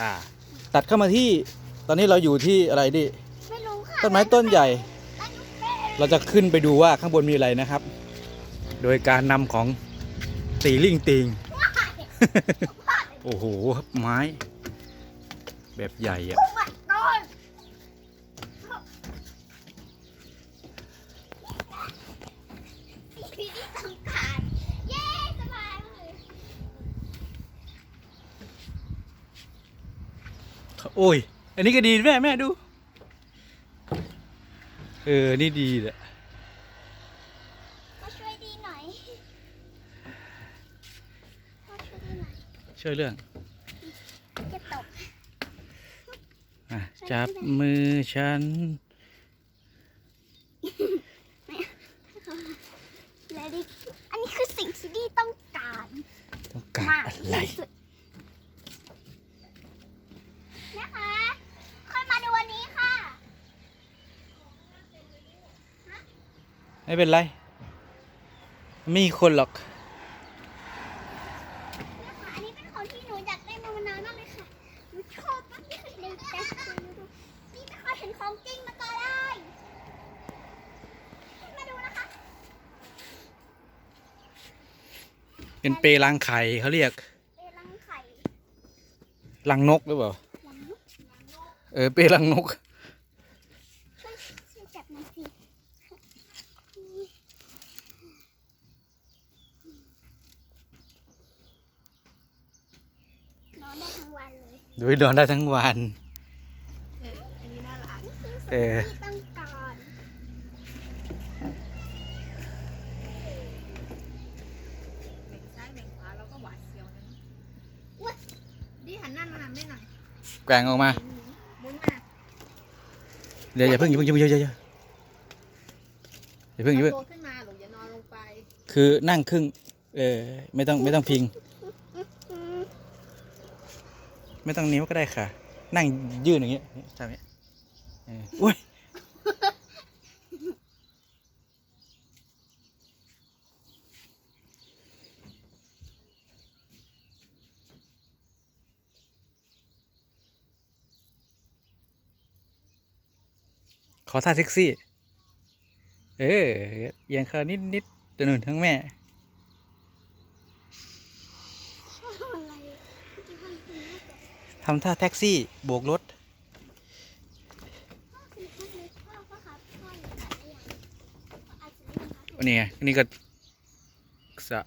อ่า ตัดเข้ามาที่ตอนนี้เราอยู่ที่อะไรดิไม่รู้ค่ะต้นไม้ต้นใหญ่แล้วหนูเป็นเราจะขึ้นไปดูว่าข้างบนมีอะไรนะครับ โดยการนำของตีลิงติง โอ้โห ไม้ แบบใหญ่อะ ผู้บัดต้นพี่ที่ทำการเย้สบายเลย โอ้ย อันนี้ก็ดีแม่แม่ดู เออ นี่ดีแหละมาช่วยดีหน่อยมาช่วยดีหน่อยช่วยเรื่องจะตกอะจับมือฉัน และดิอันนี้คือสิ่งที่ดีต้องการ ต้องการมากอะไร ที่สุดนะคะค่อยมาดูวันนี้ค่ะ ไม่เป็นไร ไม่มีคนหรอกนะคะอันนี้เป็นของที่หนูอยากได้มานานมากเลยค่ะ หนูชอบมากไม่เคยเห็นแต่ดูนี่ไม่เคยเห็นของจริงมาก่อนเลยมาดูนะคะเป็นเปรังไข่เขาเรียกเป็นรังไข่ รังนกหรือเปล่า รังนก เออ เปรังนก ช่วยช่วยจับหน่อยสินอนได้ทั้งวันเลย ดูให้นอนได้ทั้งวัน อันนี้น่ารักนี่คือเอสิ่งอที่ต้องการเบ่งซ้ายเบ่งขวาเราก็หวาดเสียวนะอุ๊ยดีหันหน้ามาหาแม่หน่อยแกว่งออกมา หมุนมาเดี๋ยวอย่าเพิ่งอย่าเพิ่งอย่าเพิ่งอย่าเพิ่งอย่าเพิ่งอย่าเพิ่ง เอาตัวขึ้นมาหรืออย่านอนลงไปคือนั่งครึ่ง เออ ไม่ต้องไม่ต้องพิงอืม ไม่ต้องนิ้วก็ได้ค่ะ นั่งยื่นอย่างเงี้ยทำอย่างเงี้ยเอออุ้ยขอท่าเซ็กซี่ เออเอียงคานิดนิดๆตัวหนุนทั้งแม่ อะไรที่มันเป็นน่าจะ ทำท่าแท็กซี่โบกรถพ่อคือพ่อคือพ่อพ่อครับพ่ออยู่ไหนหรือยังอาจจะไม่ยังครับนี่ไงนี่ก็สะ